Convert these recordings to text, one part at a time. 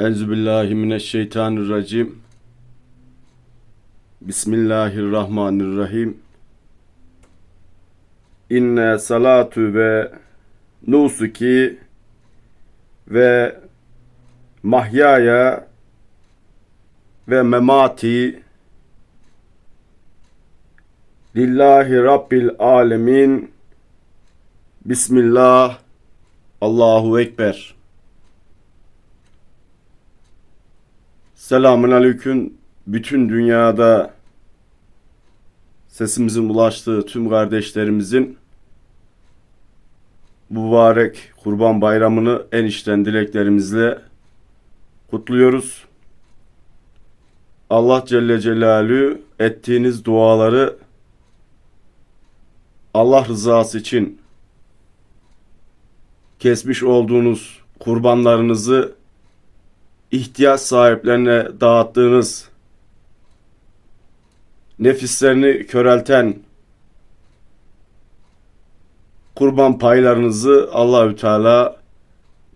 Euzubillahimineşşeytanirracim. Bismillahirrahmanirrahim. İnne salatu ve nusuki ve mahyaya ve memati lillahi rabbil alemin. Bismillah. Allahu Ekber. Selamun Aleyküm. Bütün dünyada sesimizin ulaştığı tüm kardeşlerimizin mübarek Kurban Bayramı'nı en içten dileklerimizle kutluyoruz. Allah Celle Celaluhu ettiğiniz duaları Allah rızası için kesmiş olduğunuz kurbanlarınızı ihtiyaç sahiplerine dağıttığınız, nefislerini körelten kurban paylarınızı Allahü Teala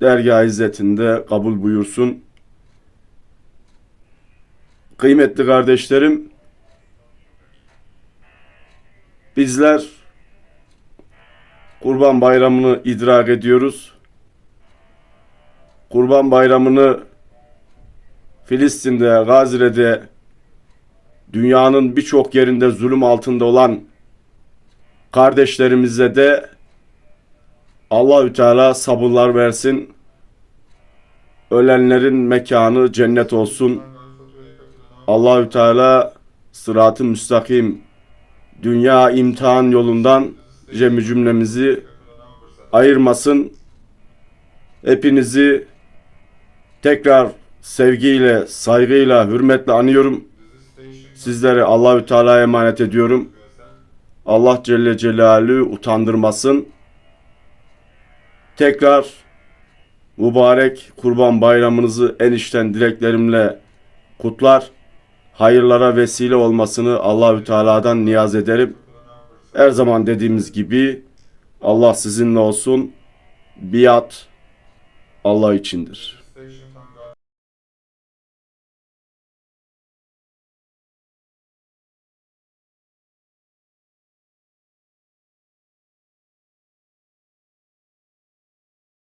dergah izzetinde kabul buyursun. Kıymetli kardeşlerim, bizler Kurban Bayramı'nı idrak ediyoruz. Kurban Bayramı'nı Filistin'de, Gazze'de, dünyanın birçok yerinde zulüm altında olan kardeşlerimize de Allahü Teala sabırlar versin. Ölenlerin mekanı cennet olsun. Allahü Teala sıratı müstakim dünya imtihan yolundan cemi cümlemizi ayırmasın. Hepinizi tekrar sevgiyle, saygıyla, hürmetle anıyorum. Sizleri Allahü Teala'ya emanet ediyorum. Allah Celle Celaluhu utandırmasın. Tekrar mübarek Kurban Bayramınızı en içten dileklerimle kutlar. Hayırlara vesile olmasını Allahü Teala'dan niyaz ederim. Her zaman dediğimiz gibi Allah sizinle olsun. Biat Allah içindir.